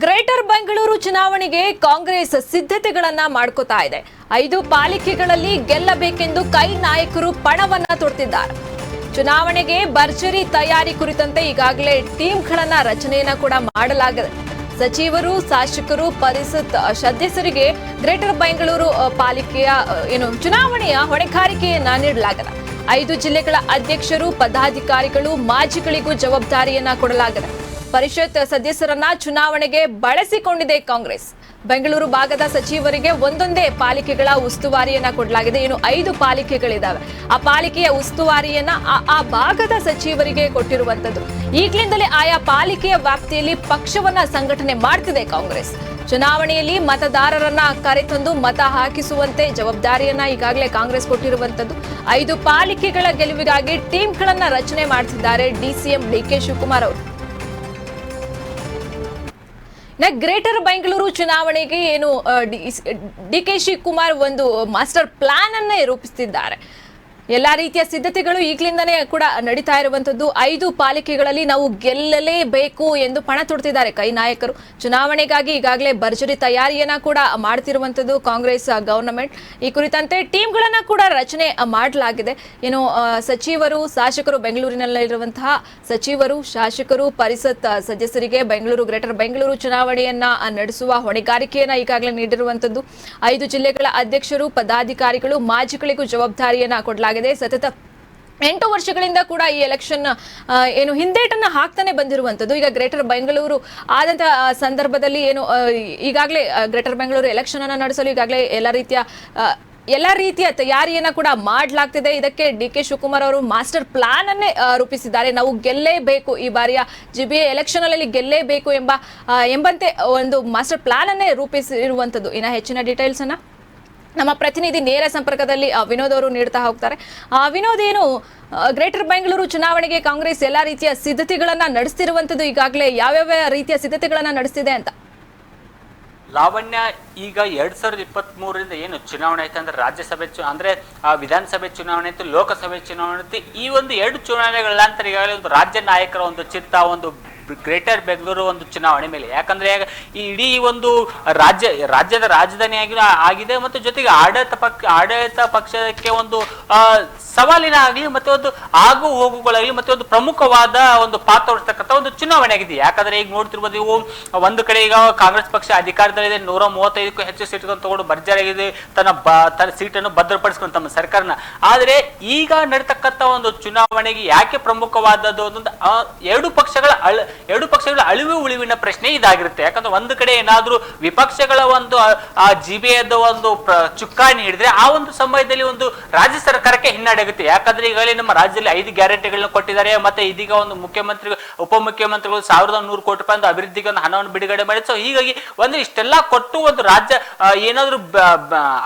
Greater Bengaluru ಚುನಾವಣೆಗೆ ಕಾಂಗ್ರೆಸ್ ಸಿದ್ಧತೆಗಳನ್ನ ಮಾಡ್ಕೋತಾ ಇದೆ. ಐದು ಪಾಲಿಕೆಗಳಲ್ಲಿ ಗೆಲ್ಲಬೇಕೆಂದು ಕೈ ನಾಯಕರು ಪಣವನ್ನ ತೊಡ್ತಿದ್ದಾರೆ. ಚುನಾವಣೆಗೆ ಭರ್ಜರಿ ತಯಾರಿ ಕುರಿತಂತೆ ಈಗಾಗಲೇ ಟೀಮ್ಗಳನ್ನ ರಚನೆಯನ್ನ ಕೂಡ ಮಾಡಲಾಗಿದೆ. ಸಚಿವರು, ಶಾಸಕರು, ಪರಿಷತ್ ಸದಸ್ಯರಿಗೆ ಗ್ರೇಟರ್ ಬೆಂಗಳೂರು ಪಾಲಿಕೆಯ ಏನು, ಚುನಾವಣೆಯ ಹೊಣೆಗಾರಿಕೆಯನ್ನ ನೀಡಲಾಗಿದೆ. ಐದು ಜಿಲ್ಲೆಗಳ ಅಧ್ಯಕ್ಷರು, ಪದಾಧಿಕಾರಿಗಳು, ಮಾಜಿಗಳಿಗೂ ಜವಾಬ್ದಾರಿಯನ್ನ ಕೊಡಲಾಗಿದೆ. ಪರಿಷತ್ ಸದಸ್ಯರನ್ನ ಚುನಾವಣೆಗೆ ಬಳಸಿಕೊಂಡಿದೆ ಕಾಂಗ್ರೆಸ್. ಬೆಂಗಳೂರು ಭಾಗದ ಸಚಿವರಿಗೆ ಒಂದೊಂದೇ ಪಾಲಿಕೆಗಳ ಉಸ್ತುವಾರಿಯನ್ನ ಕೊಡಲಾಗಿದೆ. ಇನ್ನು ಐದು ಪಾಲಿಕೆಗಳಿದ್ದಾವೆ ಆ ಪಾಲಿಕೆಯ ಉಸ್ತುವಾರಿಯನ್ನ ಆ- ಭಾಗದ ಸಚಿವರಿಗೆ ಕೊಟ್ಟಿರುವಂತದ್ದು. ಈಗಲಿಂದಲೇ ಆಯಾ ಪಾಲಿಕೆಯ ವ್ಯಾಪ್ತಿಯಲ್ಲಿ ಪಕ್ಷವನ್ನ ಸಂಘಟನೆ ಮಾಡ್ತಿದೆ ಕಾಂಗ್ರೆಸ್. ಚುನಾವಣೆಯಲ್ಲಿ ಮತದಾರರನ್ನ ಕರೆತಂದು ಮತ ಹಾಕಿಸುವಂತೆ ಜವಾಬ್ದಾರಿಯನ್ನ ಈಗಾಗಲೇ ಕಾಂಗ್ರೆಸ್ ಕೊಟ್ಟಿರುವಂತದ್ದು. ಐದು ಪಾಲಿಕೆಗಳ ಗೆಲುವಿಗಾಗಿ ಟೀಮ್ಗಳನ್ನ ರಚನೆ ಮಾಡ್ತಿದ್ದಾರೆ ಡಿಸಿಎಂ ಡಿಕೆ ಶಿವಕುಮಾರ್ ಅವರು. ಗ್ರೇಟರ್ ಬೆಂಗಳೂರು ಚುನಾವಣೆಗೆ ಏನು ಡಿ ಕೆ ಶಿವಕುಮಾರ್ ಒಂದು ಮಾಸ್ಟರ್ ಪ್ಲಾನ್ ಅನ್ನ ರೂಪಿಸ್ತಿದ್ದಾರೆ. ಎಲ್ಲಾ ರೀತಿಯ ಸಿದ್ಧತೆಗಳು ಈಗಲಿಂದನೇ ಕೂಡ ನಡೀತಾ ಇರುವಂತದ್ದು. ಐದು ಪಾಲಿಕೆಗಳಲ್ಲಿ ನಾವು ಗೆಲ್ಲಲೇಬೇಕು ಎಂದು ಪಣ ತೊಡ್ತಿದ್ದಾರೆ ಕೈ ನಾಯಕರು. ಚುನಾವಣೆಗಾಗಿ ಈಗಾಗಲೇ ಭರ್ಜರಿ ತಯಾರಿಯನ್ನ ಕೂಡ ಮಾಡ್ತಿರುವಂತದ್ದು ಕಾಂಗ್ರೆಸ್ ಗವರ್ನಮೆಂಟ್. ಈ ಕುರಿತಂತೆ ಟೀಮ್ಗಳನ್ನ ಕೂಡ ರಚನೆ ಮಾಡಲಾಗಿದೆ. ಏನು ಸಚಿವರು, ಶಾಸಕರು ಬೆಂಗಳೂರಿನಲ್ಲಿರುವಂತಹ ಸಚಿವರು, ಶಾಸಕರು, ಪರಿಷತ್ ಸದಸ್ಯರಿಗೆ ಬೆಂಗಳೂರು, ಗ್ರೇಟರ್ ಬೆಂಗಳೂರು ಚುನಾವಣೆಯನ್ನ ನಡೆಸುವ ಹೊಣೆಗಾರಿಕೆಯನ್ನ ಈಗಾಗಲೇ ನೀಡಿರುವಂತದ್ದು. ಐದು ಜಿಲ್ಲೆಗಳ ಅಧ್ಯಕ್ಷರು, ಪದಾಧಿಕಾರಿಗಳು ಮಾಜಿಗಳಿಗೂ ಜವಾಬ್ದಾರಿಯನ್ನ ಕೊಡಲಾಗಿದೆ. ಸತತ ಎಂಟು ವರ್ಷಗಳಿಂದ ಕೂಡ ಈ ಎಲೆಕ್ಷನ್ ಏನು ಹಿಂದೇಟನ್ನು ಹಾಕ್ತಾನೆ ಬಂದಿರುವಂಥದ್ದು. ಈಗ ಗ್ರೇಟರ್ ಬೆಂಗಳೂರು ಆದಂತಹ ಸಂದರ್ಭದಲ್ಲಿ ಏನು ಈಗಾಗಲೇ ಗ್ರೇಟರ್ ಬೆಂಗಳೂರು ಎಲೆಕ್ಷನ್ ಅನ್ನು ನಡೆಸಲು ಈಗಾಗಲೇ ಎಲ್ಲ ರೀತಿಯ ಎಲ್ಲ ರೀತಿಯ ತಯಾರಿಯನ್ನ ಕೂಡ ಮಾಡಲಾಗ್ತಿದೆ. ಇದಕ್ಕೆ ಡಿ ಕೆ ಶಿವಕುಮಾರ್ ಅವರು ಮಾಸ್ಟರ್ ಪ್ಲಾನ್ ಅನ್ನೇ ರೂಪಿಸಿದ್ದಾರೆ. ನಾವು ಗೆಲ್ಲೇಬೇಕು. ಈ ಬಾರಿಯ ಜಿ ಬಿ ಎಲೆಕ್ಷನ್ ಅಲ್ಲಿ ಗೆಲ್ಲೇಬೇಕು ಎಂಬ ಎಂಬಂತೆ ಒಂದು ಮಾಸ್ಟರ್ ಪ್ಲಾನ್ ಅನ್ನೇ ರೂಪಿಸಿರುವಂತದ್ದು ಇನ್ನ ಹೆಚ್ಚಿನ ಡೀಟೇಲ್ಸ್ ಅನ್ನ ನಮ್ಮ ಪ್ರತಿನಿಧಿ ನೇರ ಸಂಪರ್ಕದಲ್ಲಿ ವಿನೋದ್ ಅವರು ನೀಡ್ತಾ ಹೋಗ್ತಾರೆ. ವಿನೋದ್ ಏನು ಗ್ರೇಟರ್ ಬೆಂಗಳೂರು ಚುನಾವಣೆಗೆ ಕಾಂಗ್ರೆಸ್ ಎಲ್ಲಾ ರೀತಿಯ ಸಿದ್ಧತೆಗಳನ್ನ ನಡೆಸ್ತಿರುವಂತದ್ದು ಈಗಾಗಲೇ ಯಾವ್ಯಾವ ರೀತಿಯ ಸಿದ್ಧತೆಗಳನ್ನ ನಡೆಸಿದೆ ಅಂತ? ಲಾವಣ್ಯ, ಈಗ ಎರಡ್ ಸಾವಿರದ ಇಪ್ಪತ್ತ್ ಮೂರರಿಂದ ಏನು ಚುನಾವಣೆ ಆಯ್ತು ಅಂದ್ರೆ ರಾಜ್ಯಸಭೆ ಚು, ಅಂದ್ರೆ ವಿಧಾನಸಭೆ ಚುನಾವಣೆ ಇತ್ತು ಲೋಕಸಭೆ ಚುನಾವಣೆ ಆಯ್ತು, ಈ ಒಂದು ಎರಡು ಚುನಾವಣೆಗಳ ನಂತರ ಈಗಾಗಲೇ ಒಂದು ರಾಜ್ಯ ನಾಯಕರ ಒಂದು ಚಿತ್ತ ಒಂದು ಗ್ರೇಟರ್ ಬೆಂಗಳೂರು ಒಂದು ಚುನಾವಣೆ ಮೇಲೆ. ಯಾಕಂದ್ರೆ ಈ ಇಡೀ ಒಂದು ರಾಜ್ಯ, ರಾಜ್ಯದ ರಾಜಧಾನಿ ಆಗಿ ಆಗಿದೆ ಮತ್ತು ಜೊತೆಗೆ ಆಡಳಿತ ಪಕ್ಷ ಆಡಳಿತ ಪಕ್ಷಕ್ಕೆ ಒಂದು ಸವಾಲಿನ ಆಗಲಿ ಮತ್ತೆ ಒಂದು ಆಗು ಹೋಗುಗಳಾಗಲಿ ಮತ್ತೆ ಒಂದು ಪ್ರಮುಖವಾದ ಒಂದು ಪಾತ್ರ ವಹಿಸ್ತಕ್ಕಂಥ ಒಂದು ಚುನಾವಣೆ ಆಗಿದೆ. ಯಾಕಂದ್ರೆ ಈಗ ನೋಡ್ತಿರ್ಬೋದು ಇವು ಒಂದು ಕಡೆ ಈಗ ಕಾಂಗ್ರೆಸ್ ಪಕ್ಷ ಅಧಿಕಾರದಲ್ಲಿದೆ, ನೂರ ಮೂವತ್ತೈದಕ್ಕೂ ಹೆಚ್ಚು ಸೀಟ್ಗಳನ್ನು ತಗೊಂಡು ಭರ್ಜರಿಯಾಗಿದೆ, ತನ್ನ ಬ, ತನ್ನ ಸೀಟನ್ನು ಭದ್ರಪಡಿಸ್ಕೊಂಡು ತಮ್ಮ ಸರ್ಕಾರನ. ಆದರೆ ಈಗ ನಡೀತಕ್ಕಂಥ ಒಂದು ಚುನಾವಣೆಗೆ ಯಾಕೆ ಪ್ರಮುಖವಾದದ್ದು ಆ, ಎರಡು ಪಕ್ಷಗಳ ಅಳ ಎರಡು ಪಕ್ಷಗಳ ಅಳಿವು ಉಳಿವಿನ ಪ್ರಶ್ನೆ ಇದಾಗಿರುತ್ತೆ. ಯಾಕಂದ್ರೆ ಒಂದು ಕಡೆ ಏನಾದ್ರೂ ವಿಪಕ್ಷಗಳ ಒಂದು ಆ- ಜಿಬಿಎದ ಒಂದು ಚುಕ್ಕಾಣಿ ಹಿಡಿದ್ರೆ ಆ ಒಂದು ಸಮಯದಲ್ಲಿ ಒಂದು ರಾಜ್ಯ ಸರ್ಕಾರಕ್ಕೆ ಹಿನ್ನಡೆ ಆಗುತ್ತೆ ಯಾಕಂದ್ರೆ ಈಗಾಗಲೇ ನಮ್ಮ ರಾಜ್ಯದಲ್ಲಿ ಐದು ಗ್ಯಾರಂಟಿಗಳನ್ನ ಕೊಟ್ಟಿದ್ದಾರೆ. ಮತ್ತೆ ಇದೀಗ ಒಂದು ಮುಖ್ಯಮಂತ್ರಿ, ಉಪಮುಖ್ಯಮಂತ್ರಿಗಳು ಸಾವಿರದ ನೂರು ಕೋಟಿ ರೂಪಾಯಿ ಅಭಿವೃದ್ಧಿಗೆ ಒಂದು ಹಣವನ್ನು ಬಿಡುಗಡೆ ಮಾಡಿ ಸೊ ಹೀಗಾಗಿ ಒಂದು ಇಷ್ಟೆಲ್ಲ ಕೊಟ್ಟು ಒಂದು ರಾಜ್ಯ ಏನಾದ್ರು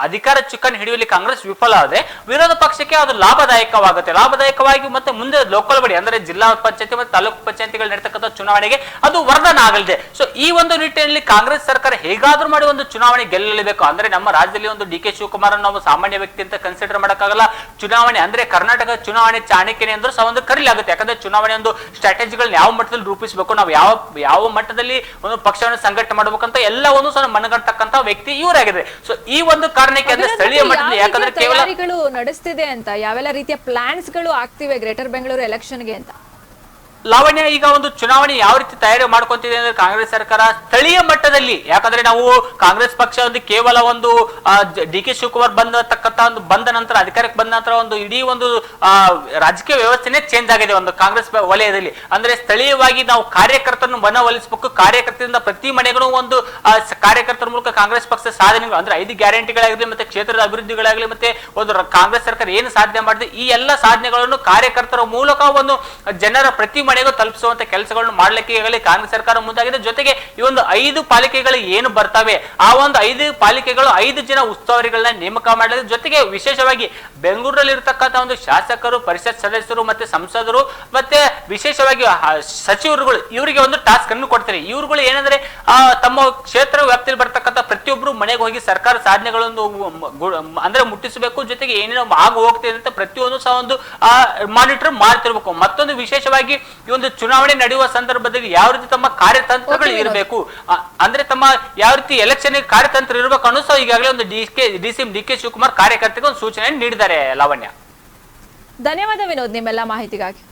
ಅಧಿಕಾರ ಚುಕ್ಕಾಣಿ ಹಿಡಿಯಲಿ ಕಾಂಗ್ರೆಸ್ ವಿಫಲ ಆದ್ರೆ ವಿರೋಧ ಪಕ್ಷಕ್ಕೆ ಅದು ಲಾಭದಾಯಕವಾಗುತ್ತೆ. ಲಾಭದಾಯಕವಾಗಿ ಮತ್ತೆ ಮುಂದೆ ಲೋಕಲ್ ಬಡಿ ಅಂದ್ರೆ ಜಿಲ್ಲಾ ಪಂಚಾಯತಿ ಮತ್ತು ತಾಲೂಕು ಪಂಚಾಯತಿಗಳು ನಡೀತಕ್ಕಂಥ ಚುನಾವಣೆಗೆ ಅದು ವರದಾನ ಆಗಲಿದೆ ಸೊ ಈ ಒಂದು ನಿಟ್ಟಿನಲ್ಲಿ ಕಾಂಗ್ರೆಸ್ ಸರ್ಕಾರ ಹೇಗಾದ್ರೂ ಮಾಡಿ ಒಂದು ಚುನಾವಣೆ ಗೆಲ್ಲಲೇಬೇಕು. ಅಂದ್ರೆ ನಮ್ಮ ರಾಜ್ಯದಲ್ಲಿ ಒಂದು ಡಿ ಕೆ ಶಿವಕುಮಾರ್ ನಾವು ಸಾಮಾನ್ಯ ವ್ಯಕ್ತಿ ಅಂತ ಕನ್ಸಿಡರ್ ಮಾಡೋಕ್ಕಾಗಲ್ಲ. ಚುನಾವಣೆ ಅಂದ್ರೆ ಕರ್ನಾಟಕ ಚುನಾವಣೆ ಚಾಣಕ್ಯನೇ ಅಂದ್ರೆ ಸಹ ಒಂದು ಕರೀಲಾಗುತ್ತೆ ಯಾಕಂದ್ರೆ ಚುನಾವಣೆ ಒಂದು ಸ್ಟ್ರಾಟಜಿಗಳನ್ನ ಯಾವ ಮಟ್ಟದಲ್ಲಿ ರೂಪಿಸಬೇಕು ನಾವು ಯಾವ ಯಾವ ಮಟ್ಟದಲ್ಲಿ ಒಂದು ಪಕ್ಷವನ್ನು ಸಂಘಟನೆ ಮಾಡಬೇಕಂತ ಎಲ್ಲವನ್ನು ಸಹ ಮನಗಟ್ಟತಕ್ಕಂತ ವ್ಯಕ್ತಿ ಇವರಾಗಿದೆ ಸೊ ಈ ಒಂದು ಕಾರಣಕ್ಕೆ ಅಂದ್ರೆ ಸ್ಥಳೀಯ ಮಟ್ಟದಲ್ಲಿ ಯಾಕಂದ್ರೆ ಕೇವಲ ನಡೆಸ್ತಿದೆ ಅಂತ ಯಾವೆಲ್ಲ ರೀತಿಯ ಪ್ಲಾನ್ಸ್ಗಳು ಆಗ್ತಿವೆ ಗ್ರೇಟರ್ ಬೆಂಗಳೂರು ಎಲೆಕ್ಷನ್ಗೆ ಅಂತ? ಲಾವಣ್ಯ ಈಗ ಒಂದು ಚುನಾವಣೆ ಯಾವ ರೀತಿ ತಯಾರಿ ಮಾಡ್ಕೊಂತಿದೆ ಅಂದ್ರೆ ಕಾಂಗ್ರೆಸ್ ಸರ್ಕಾರ ಸ್ಥಳೀಯ ಮಟ್ಟದಲ್ಲಿ, ಯಾಕಂದ್ರೆ ನಾವು ಕಾಂಗ್ರೆಸ್ ಪಕ್ಷ ಒಂದು ಕೇವಲ ಒಂದು ಡಿ ಕೆ ಶಿವಕುಮಾರ್ ಬಂದತಕ್ಕಂತ ಒಂದು ಬಂದ ನಂತರ, ಅಧಿಕಾರಕ್ಕೆ ಬಂದ ನಂತರ ಒಂದು ಇಡೀ ಒಂದು ರಾಜಕೀಯ ವ್ಯವಸ್ಥೆನೇ ಚೇಂಜ್ ಆಗಿದೆ ಒಂದು ಕಾಂಗ್ರೆಸ್ ವಲಯದಲ್ಲಿ. ಅಂದ್ರೆ ಸ್ಥಳೀಯವಾಗಿ ನಾವು ಕಾರ್ಯಕರ್ತರನ್ನು ಮನವೊಲಿಸಬೇಕು. ಕಾರ್ಯಕರ್ತರಿಂದ ಪ್ರತಿ ಮನೆಗೂ ಒಂದು ಕಾರ್ಯಕರ್ತರ ಮೂಲಕ ಕಾಂಗ್ರೆಸ್ ಪಕ್ಷ ಸಾಧನೆಗಳು, ಅಂದ್ರೆ ಐದು ಗ್ಯಾರಂಟಿಗಳಾಗಲಿ ಮತ್ತೆ ಕ್ಷೇತ್ರದ ಅಭಿವೃದ್ಧಿಗಳಾಗಲಿ ಮತ್ತೆ ಒಂದು ಕಾಂಗ್ರೆಸ್ ಸರ್ಕಾರ ಏನು ಸಾಧನೆ ಮಾಡಿದೆ, ಈ ಎಲ್ಲ ಸಾಧನೆಗಳನ್ನು ಕಾರ್ಯಕರ್ತರ ಮೂಲಕ ಒಂದು ಜನರ ಪ್ರತಿ ಮನೆಗೂ ತಲುಪಿಸುವಂತ ಕೆಲಸಗಳನ್ನು ಮಾಡ್ಲಿಕ್ಕೆ ಈಗಾಗಲೇ ಕಾಂಗ್ರೆಸ್ ಸರ್ಕಾರ ಮುಂದಾಗಿದೆ. ಜೊತೆಗೆ ಈ ಒಂದು ಐದು ಪಾಲಿಕೆಗಳು ಏನು ಬರ್ತವೆ? ಆ ಒಂದು ಐದು ಪಾಲಿಕೆಗಳು ಐದು ಜನ ಉಸ್ತುವಾರಿಗಳನ್ನ ನೇಮಕ ಮಾಡಲಿದೆ. ಜೊತೆಗೆ ವಿಶೇಷವಾಗಿ ಬೆಂಗಳೂರಲ್ಲಿ ಇರತಕ್ಕಂಥ ಒಂದು ಶಾಸಕರು, ಪರಿಷತ್ ಸದಸ್ಯರು ಮತ್ತೆ ಸಂಸದರು ಮತ್ತೆ ವಿಶೇಷವಾಗಿ ಸಚಿವರುಗಳು, ಇವರಿಗೆ ಒಂದು ಟಾಸ್ಕ್ ಅನ್ನು ಕೊಡ್ತಾರೆ. ಇವರುಗಳು ಏನಂದ್ರೆ ತಮ್ಮ ಕ್ಷೇತ್ರ ವ್ಯಾಪ್ತಿಯಲ್ಲಿ ಬರ್ತಕ್ಕಂಥ ಪ್ರತಿಯೊಬ್ಬರು ಮನೆಗೆ ಹೋಗಿ ಸರ್ಕಾರ ಸಾಧನೆಗಳನ್ನು ಅಂದ್ರೆ ಮುಟ್ಟಿಸಬೇಕು. ಜೊತೆಗೆ ಏನೇನೋ ಆಗ ಹೋಗ್ತಿದೆ ಅಂತ ಪ್ರತಿಯೊಂದು ಸಹ ಒಂದು ಮಾನಿಟರ್ ಮಾಡ್ತಿರ್ಬೇಕು. ಮತ್ತೊಂದು ವಿಶೇಷವಾಗಿ ಈ ಒಂದು ಚುನಾವಣೆ ನಡೆಯುವ ಸಂದರ್ಭದಲ್ಲಿ ಯಾವ ರೀತಿ ತಮ್ಮ ಕಾರ್ಯತಂತ್ರಗಳು ಇರಬೇಕು? ಅಂದ್ರೆ ತಮ್ಮ ಯಾವ ರೀತಿ ಎಲೆಕ್ಷನ್ ಕಾರ್ಯತಂತ್ರ ಇರಬೇಕು ಅನ್ನೋ ಸಹ ಈಗಾಗಲೇ ಒಂದು D K D C D K Shivakumar ಕಾರ್ಯಕರ್ತರಿಗೆ ಒಂದು ಸೂಚನೆ ನೀಡಿದ್ದಾರೆ ಲಾವಣ್ಯ. ಧನ್ಯವಾದ ವಿನೋದ್ ನಿಮ್ಮೆಲ್ಲ ಮಾಹಿತಿಗಾಗಿ.